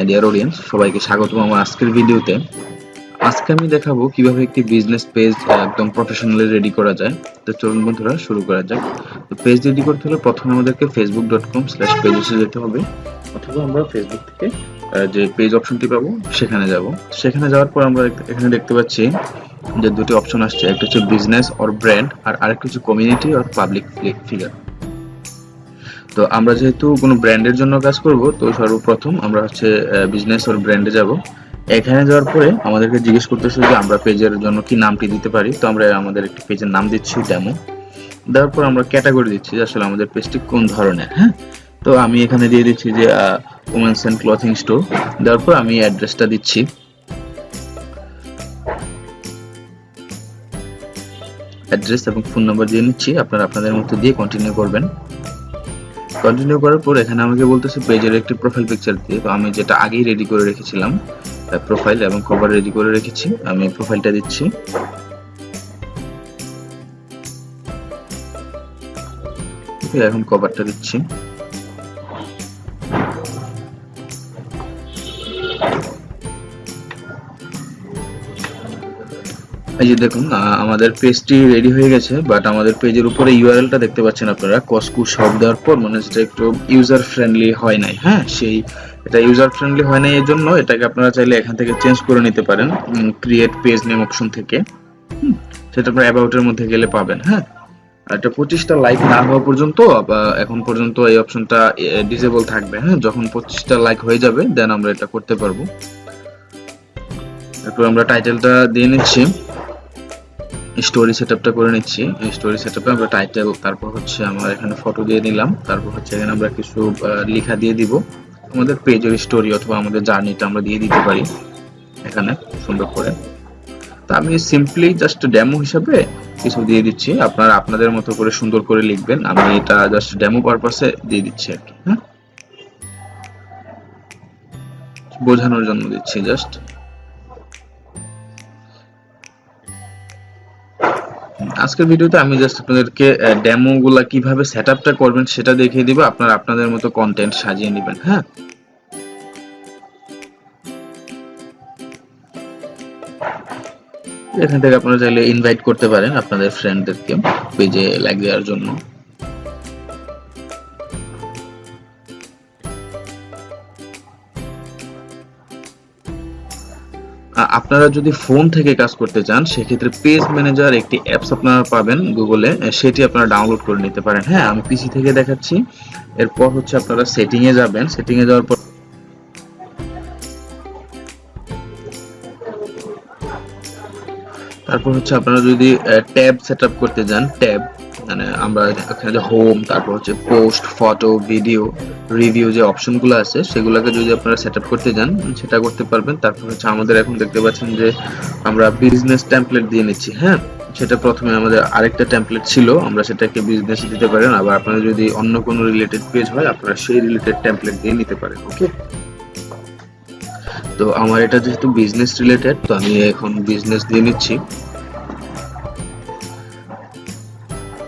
My dear audience সবাইকে স্বাগতম আমার আজকের ভিডিওতে। আজকে আমি দেখাবো কীভাবে একটি বিজনেস পেজ একদম প্রফেশনালি রেডি করা যায়। তো চলুন বন্ধুরা, শুরু করা যাক। তো পেজ রেডি করতে হলে প্রথমে আমাদেরকে ফেসবুক ডট কম স্ল্যাশ পেজেসে যেতে হবে। অথবা আমরা ফেসবুক থেকে যে পেজ অপশনটি পাবো, সেখানে যাব। সেখানে যাওয়ার পর আমরা এখানে দেখতে পাচ্ছি যে দুটি অপশন আসছে। একটা হচ্ছে বিজনেস অর ব্র্যান্ড আর আরেকটা হচ্ছে কমিউনিটি অর পাবলিক ফিগার তো আমরা যেহেতু কোনো ব্র্যান্ডের জন্য কাজ করব, তো সর্বপ্রথম আমরা হচ্ছে বিজনেস ওর ব্র্যান্ডে যাব। এখানে যাওয়ার পরে আমাদেরকে জিজ্ঞেস করতেছে যে আমরা পেজের জন্য কি নামটি দিতে পারি। তো আমরা আমাদের একটি পেজের নাম দিচ্ছি ডেমো দেওয়ার পর আমরা ক্যাটাগরি দিচ্ছি যে আসলে আমাদের পেজটি কোন ধরনের হ্যাঁ? তো আমি এখানে দিয়ে দিচ্ছি যে উমেন্স অ্যান্ড ক্লথিং স্টোর দেওয়ার পর আমি অ্যাড্রেসটা দিচ্ছি। অ্যাড্রেস এবং ফোন নাম্বার দিয়ে নিচ্ছি। আপনারা আপনাদের মতো দিয়ে কন্টিনিউ করবেন। কন্টিনিউ করার পর এখানে আমাকে বলতেছে পেজের একটি প্রোফাইল পিকচার দিয়ে। তো আমি যেটা আগেই রেডি করে রেখেছিলাম প্রোফাইল এবং কভার রেডি করে রেখেছি। আমি প্রোফাইলটা দিচ্ছি। এখন কভারটা দিচ্ছি। এই যে দেখুন আমাদের পেজটি রেডি হয়ে গেছে বাট আমাদের পেজের উপরে ইউআরএলটা দেখতে পাচ্ছেন আপনারা কসকু সব দেওয়ার পর মানে যেটা একটু ইউজার ফ্রেন্ডলি হয় নাই। হ্যাঁ সেই, এটা ইউজার ফ্রেন্ডলি হয় নাই এর জন্য এটাকে আপনারা চাইলে এখান থেকে চেঞ্জ করে নিতে পারেন ক্রিয়েট পেজ নেম অপশন থেকে। সেটা আপনারা অ্যাবাউটের মধ্যে গেলে পাবেন হ্যাঁ। এটা পঁচিশটা লাইক না হওয়া পর্যন্ত এখন পর্যন্ত এই অপশনটা ডিসেবল থাকবে হ্যাঁ। যখন পঁচিশটা লাইক হয়ে যাবে দেন আমরা এটা করতে পারব। এরপর আমরা টাইটেলটা দিয়ে নিচ্ছি। স্টোরি সেটআপটা করে নিচ্ছি। স্টোরি সেটআপে আমরা টাইটেল তারপর হচ্ছে আমরা এখানে ফটো দিয়ে দিলাম। তারপর হচ্ছে এখানে আমরা কিছু লেখা দিয়ে দিব। আমাদের পেজের স্টোরি অথবা আমাদের জার্নিটা আমরা দিয়ে দিতে পারি এখানে, সুন্দর করে। তা আমি সিম্পলি জাস্ট ডেমো হিসাবে কিছু দিয়ে দিচ্ছি। আপনারা আপনাদের মতো করে সুন্দর করে লিখবেন। আমি এটা জাস্ট ডেমো পারপাসে দিয়ে দিচ্ছি আর কি হ্যাঁ? বোঝানোর জন্য দিচ্ছি জাস্ট আজকের ভিডিওতে আমি জাস্ট আপনাদেরকে ডেমো গুলা সেট আপটা করবেন সেটা দেখিয়ে দিব, আপনারা আপনাদের মতো কন্টেন্ট সাজিয়ে নেবেন হ্যাঁ? এখান থেকে আপনারা চাইলে ইনভাইট করতে পারেন আপনাদের ফ্রেন্ডদেরকে পেজে লাইক দেওয়ার জন্য। আপনারা যদি ফোন থেকে কাজ করতে চান, সেক্ষেত্রে পেজ ম্যানেজার একটি অ্যাপস আপনারা পাবেন গুগলে সেটি আপনারা ডাউনলোড করে নিতে পারেন। হ্যাঁ আমি পিসি থেকে দেখাচ্ছি। এরপর হচ্ছে আপনারা সেটিংয়ে যাবেন। সেটিংয়ে যাওয়ার পর তারপর হচ্ছে আপনারা যদি ট্যাব সেট আপ করতে যান, ট্যাব মানে আমরা এখানে যে হোম তারপর হচ্ছে পোস্ট ফটো ভিডিও রিভিউ যে অপশনগুলো আছে, সেগুলোকে যদি আপনারা সেট আপ করতে যান, সেটা করতে পারবেন। তারপর হচ্ছে আমাদের এখন দেখতে পাচ্ছেন যে আমরা বিজনেস টেমপ্লেট দিয়ে নিচ্ছি হ্যাঁ? সেটা প্রথমে আমাদের আরেকটা টেমপ্লেট ছিল, আমরা সেটাকে বিজনেসে দিতে পারেন। আবার আপনারা যদি অন্য কোনো রিলেটেড পেজ হয়, আপনারা সেই রিলেটেড টেমপ্লেট দিয়ে নিতে পারেন ওকে তো আমার এটা যেহেতু বিজনেস রিলেটেড তো আমি এখন বিজনেস দিয়ে নিচ্ছি।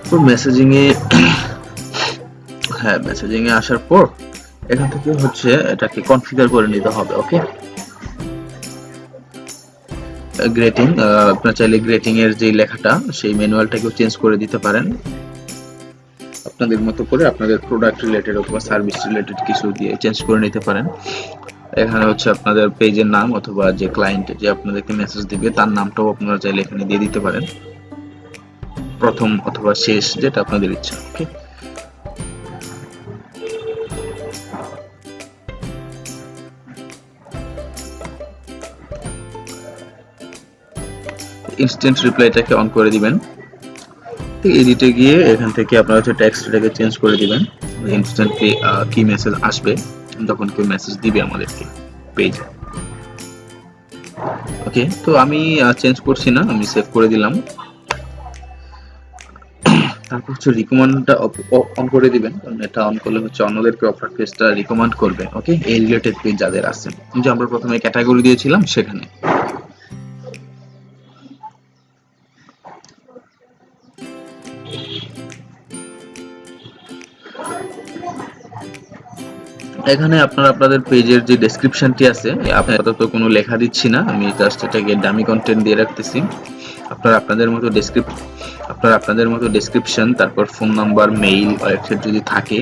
তো মেসেজিং এ হ্যাঁ মেসেজিং এ আসার পর এখান থেকে হচ্ছে এটাকে কনফিগার করে নিতে হবে ওকে গ্রেটিং আপনার চাইলে গ্রেটিং এর যে লেখাটা, সেই ম্যানুয়ালটাকেও চেঞ্জ করে দিতে পারেন। আপনাদের মতো করে আপনাদের প্রোডাক্ট রিলেটেড অথবা সার্ভিস রিলেটেড কিছু দিয়ে চেঞ্জ করে নিতে পারেন। এখানে হচ্ছে আপনাদের পেজের নাম অথবা যে ক্লায়েন্ট যে আপনাদেরকে মেসেজ দিবে, তার নামটাও আপনারা চাইলে এখানে দিয়ে দিতে পারেন। প্রথম অথবা শেষ যেটা আপনাদের ইচ্ছা ওকে ইনস্ট্যান্ট রিপ্লাইটাকে অন করে দিবেন। এডিটে গিয়ে এখান থেকে আপনারা হচ্ছে টেক্সটটাকে চেঞ্জ করে দিবেন। ইনস্ট্যান্টলি কি মেসেজ আসবে। তখন কেউ মেসেজ দিবে আমাদেরকে পেজে ওকে তো আমি চেঞ্জ করছি না, আমি সেভ করে দিলাম। তারপর হচ্ছে রিকমেন্ডটা অন করে দিবেন, কারণ এটা অন করলে হচ্ছে অন্যদেরকে অফার পেজটা রিকমেন্ড করবে ওকে এই রিলেটেড পেজ যাদের আছে যে আমরা প্রথমে ক্যাটাগরি দিয়েছিলাম সেখানে। এখানে আপনারা, আপনাদের পেজের যে ডেসক্রিপশনটি আছে আপাতত কোনো লেখা দিচ্ছি না। আমি জাস্ট এটাকে ডামি কন্টেন্ট দিয়ে রাখতেছি। আপনারা, আপনাদের মতো ডেসক্রিপ আপনারা, আপনাদের মতো ডেসক্রিপশন তারপর ফোন নাম্বার মেইল ওয়েবসাইট যদি থাকে,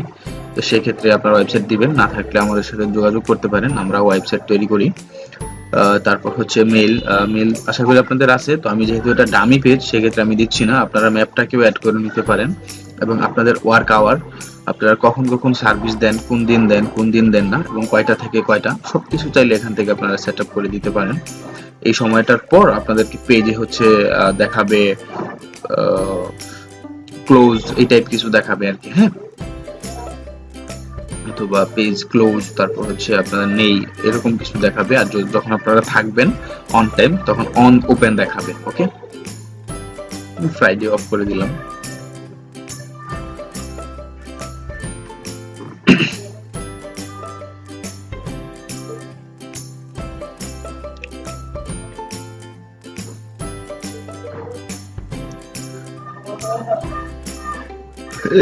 তো সেক্ষেত্রে আপনারা ওয়েবসাইট দিবেন। না থাকলে আমাদের সাথে যোগাযোগ করতে পারেন। আমরা ওয়েবসাইট তৈরি করি। তারপর হচ্ছে মেল মেল আশা করি আপনাদের আছে। তো আমি যেহেতু এটা ডামি পেজ সেক্ষেত্রে আমি দিচ্ছি না। আপনারা ম্যাপটাকেও অ্যাড করে নিতে পারেন। এবং আপনাদের ওয়ার্ক আওয়ার আপনারা কখন কখন সার্ভিস দেন, কোন দিন দেন, কোন দিন দেন না, এবং কয়টা থেকে কয়টা, সবকিছু চাইলে এখান থেকে আপনারা সেট করে দিতে পারেন। এই সময়টার পর আপনাদেরকে পেজে হচ্ছে দেখাবে ক্লোজ এই টাইপ কিছু দেখাবে আর কি হ্যাঁ? অথবা পেজ ক্লোজ তারপর হচ্ছে আপনারা নেই, এরকম কিছু দেখাবে। আর যখন আপনারা থাকবেন অন টাইম তখন অন ওপেন দেখাবে ওকে ফ্রাইডে অফ করে দিলাম।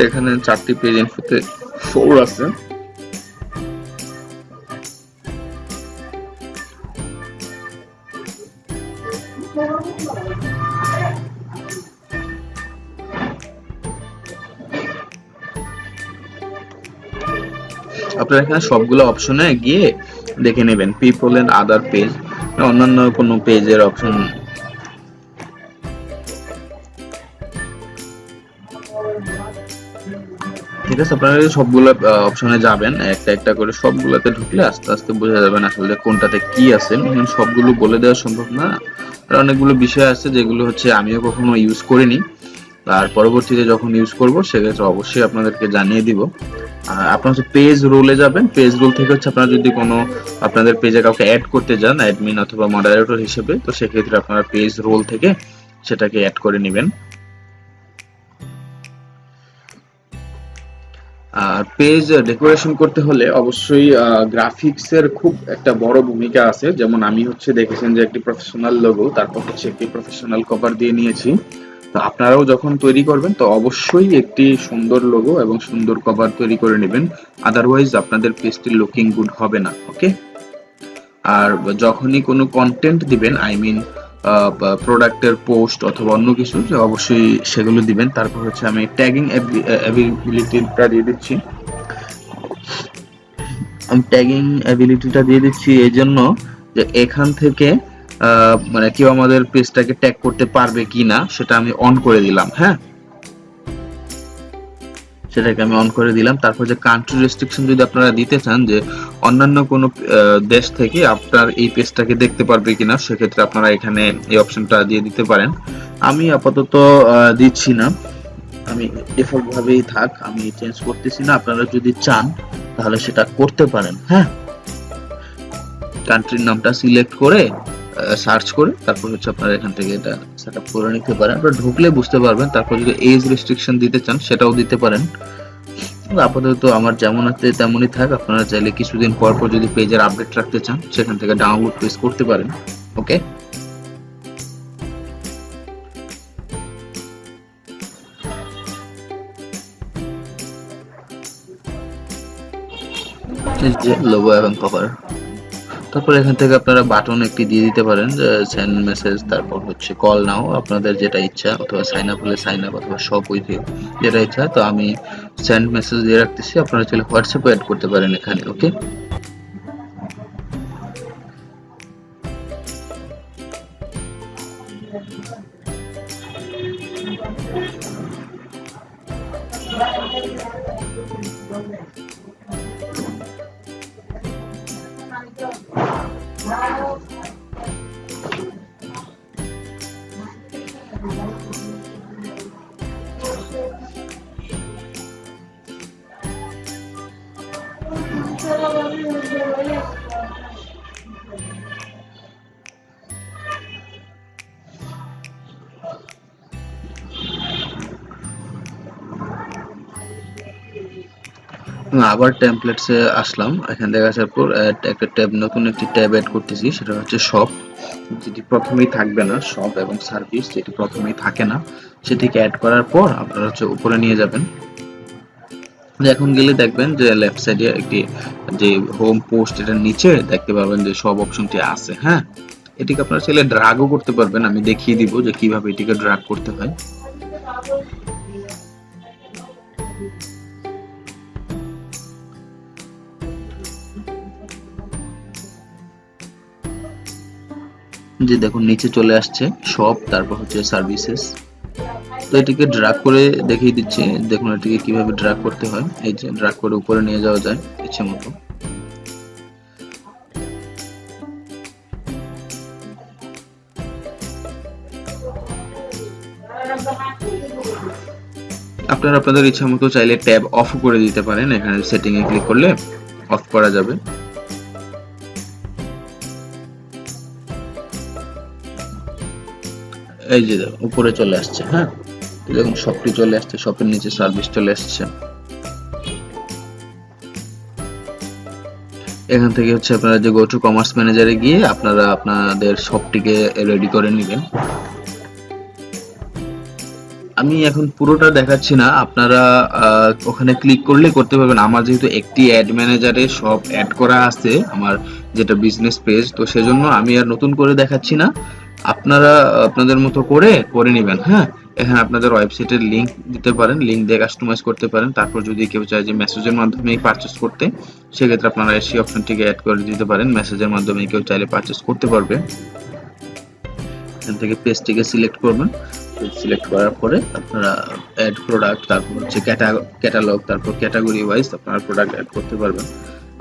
এখানে চারটি পেজ ইনফোতে ফোর আছে। আপনারা এখানে সবগুলো অপশনে গিয়ে দেখে নেবেন। পিপল এন্ড আদার পেজ অন্যান্য কোনো পেজের অপশন ঠিক আছে, আপনারা সবগুলো অপশনে যাবেন, একটা একটা করে সবগুলোতে ঢুকলে আস্তে আস্তে বোঝা যাবেন আসলে কোনটাতে কি আছে। সবগুলো বলে দেওয়া সম্ভব না। আর অনেকগুলো বিষয় আছে যেগুলো হচ্ছে আমিও কখনো ইউজ করিনি। আর পরবর্তীতে যখন ইউজ করব, সেক্ষেত্রে অবশ্যই আপনাদেরকে জানিয়ে দিব। আপনারা হচ্ছে পেজ রোলে যাবেন। পেজ রোল থেকে হচ্ছে আপনারা যদি কোনো, আপনাদের পেজে কাউকে অ্যাড করতে যান অ্যাডমিন অথবা মডারেটর হিসেবে, তো সেক্ষেত্রে আপনারা পেজ রোল থেকে সেটাকে অ্যাড করে নেবেন। আর পেজ ডেকোরেশন করতে হলে অবশ্যই গ্রাফিক্স এর খুব একটা বড় ভূমিকা আছে। যেমন আমি হচ্ছে দেখেছেন যে একটি প্রফেশনাল লোগো তারপর হচ্ছে একটি প্রফেশনাল কভার দিয়ে নিয়েছি। তো আপনারাও যখন তৈরি করবেন, তো অবশ্যই একটি সুন্দর লোগো এবং সুন্দর কভার তৈরি করে নেবেন। আদারওয়াইজ আপনাদের পেজটি লুকিং গুড হবে না ওকে আর যখনই কোনো কন্টেন্ট দিবেন আই মিন প্রোডাক্টের পোস্ট অথবা অন্য কিছু, যে অবশ্যই সেগুলো দিবেন। তারপর হচ্ছে আমি ট্যাগিং অ্যাবিলিটিটা দিয়ে দিচ্ছি। আমি ট্যাগিং অ্যাবিলিটিটা দিয়ে দিচ্ছি এই জন্য যে এখান থেকে মানে কেউ আমাদের পেজটাকে ট্যাগ করতে পারবে কি না সেটা আমি অন করে দিলাম হ্যাঁ? সেটাকে আমি অন করে দিলাম। তারপর যে কান্ট্রি রেস্ট্রিকশন যদি আপনারা দিতে চান যে অন্যান্য কোনো দেশ থেকে আপনার এই পেজটাকে দেখতে পারবে কিনা, সেক্ষেত্রে আপনারা এখানে এই অপশনটা দিয়ে দিতে পারেন। আমি আপাতত দিচ্ছি না। আমি ডিফল্ট ভাবেই থাক, আমি চেঞ্জ করতেছি না। আপনারা যদি চান, তাহলে সেটা করতে পারেন হ্যাঁ? কান্ট্রির নামটা সিলেক্ট করে সার্চ করে, তারপর হচ্ছে আপনারা এখান থেকে এটা সেট করে নিতে পারেন। আপনারা ঢুকলে বুঝতে পারবেন, তারপর যদি এজ রেস্ট্রিকশন দিতে চান, সেটাও দিতে পারেন। আপাতত আমার যেমন আছে তেমনই থাক, আপনারা চাইলে কিছুদিন পর পর যদি পেজের আপডেট রাখতে চান, সেখান থেকে ডাউনলোড পেজ করতে পারেন ওকে যে লোগো এবং কভার তারপর এখান থেকে আপনারা বাটন একটি দিয়ে দিতে পারেন সেন্ড মেসেজ তারপর হচ্ছে কল নাও আপনাদের যেটা ইচ্ছা, অথবা সাইন আপ হলে সাইন আপ অথবা সব উইথ যেটা ইচ্ছা, তো আমি সেন্ড মেসেজ দিয়ে রাখতেছি, আপনারা চাইলে হোয়াটসঅ্যাপে অ্যাড করতে পারেন এখানে ওকে আবার টেমপ্লেটসে আসলাম। এখান থেকে আসার পর একটা ট্যাব, নতুন একটি ট্যাব অ্যাড করতেছি, সেটা হচ্ছে শপ যেটি প্রথমেই থাকবে না শপ এবং সার্ভিস যেটি প্রথমেই থাকে না, সেটিকে অ্যাড করার পর আপনারা হচ্ছে উপরে নিয়ে যাবেন। এখন গেলে দেখবেন যে লেফট সাইডে একটি, যে হোম পোস্ট এটার নিচে দেখতে পাবেন যে সব অপশনটি আছে হ্যাঁ? এটিকে আপনারা চাইলে ড্রাগও করতে পারবেন, আমি দেখিয়ে দিব যে কীভাবে এটিকে ড্রাগ করতে হয়। যে দেখুন, নিচে চলে আসছে শপ তারপর হচ্ছে সার্ভিসেস তো এটিকে ড্রাগ করে দেখিয়ে দিচ্ছি। দেখুন, এটিকে কীভাবে ড্রাগ করতে হয়। এই যে ড্রাগ করে উপরে নিয়ে যাওয়া যায়, ইচ্ছে মতো। আপনারা আপনাদের ইচ্ছা মতো চাইলে ট্যাব অফ করে দিতে পারেন। এখানে সেটিং এ ক্লিক করলে অফ করা যাবে। এই যে উপরে চলে আসছে হ্যাঁ? দেখুন শপটি চলে আসছে শপের নিচে সার্ভিস চলে আসছে এখান থেকে হচ্ছে আপনারা যে গো টু কমার্স ম্যানেজারে গিয়ে আপনারা আপনাদের শপটিকে রেডি করে নেবেন। আমি এখন পুরোটা দেখাচ্ছি না, আপনারা ওখানে ক্লিক করলে করতে পারবেন। আমার যেহেতু একটি অ্যাড ম্যানেজারে সব অ্যাড করা আছে, আমার যেটা বিজনেস পেজ তো সেজন্য আমি আর নতুন করে দেখাচ্ছি না। আপনারা, আপনাদের মতো করে করে নেবেন হ্যাঁ? এখানে আপনাদের ওয়েবসাইটের লিংক দিতে পারেন লিংক দিয়ে কাস্টমাইজ করতে পারেন। তারপর যদি কেউ চায় যে মেসেজের মাধ্যমে পারচেস করতে, সেক্ষেত্রে আপনারা সেই অপশনটিকে অ্যাড করে দিতে পারেন। মেসেজের মাধ্যমে কেউ চাইলে পারচেস করতে পারবে। এখান থেকে পেজটিকে সিলেক্ট করবেন। সিলেক্ট করার পরে আপনারা অ্যাড প্রোডাক্ট তারপর হচ্ছে ক্যাটালগ তারপর ক্যাটাগরি ওয়াইজ আপনারা প্রোডাক্ট অ্যাড করতে পারবেন।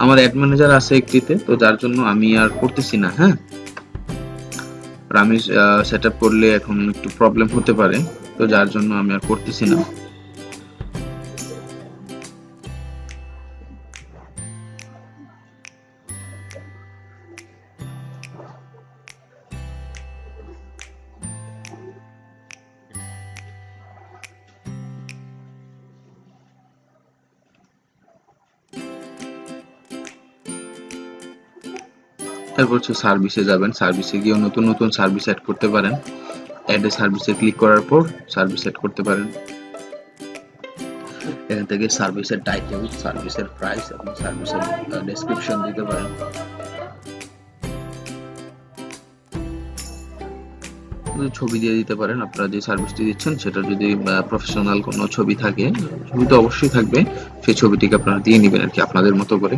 আমার অ্যাড ম্যানেজার আছে একটিতে, তো যার জন্য আমি আর করতেছি না হ্যাঁ? আর আমি সেট করলে এখন একটু প্রবলেম হতে পারে, তো যার জন্য আমি আর করতেছি না। তারপর হচ্ছে সার্ভিসে যাবেন। সার্ভিসে গিয়ে নতুন নতুন সার্ভিস অ্যাড করতে পারেন। অ্যাডে সার্ভিসে ক্লিক করার পর সার্ভিস অ্যাড করতে পারেন। এখান থেকে সার্ভিসের টাইটেল সার্ভিসের প্রাইস এবং সার্ভিসের ডেসক্রিপশন দিতে পারেন। ছবি দিয়ে দিতে পারেন। আপনারা যে সার্ভিসটি দিচ্ছেন, সেটা যদি প্রফেশনাল কোনো ছবি থাকে, ছবি তো অবশ্যই থাকবে। সেই ছবিটিকে আপনারা দিয়ে নেবেন আর কি আপনাদের মতো করে।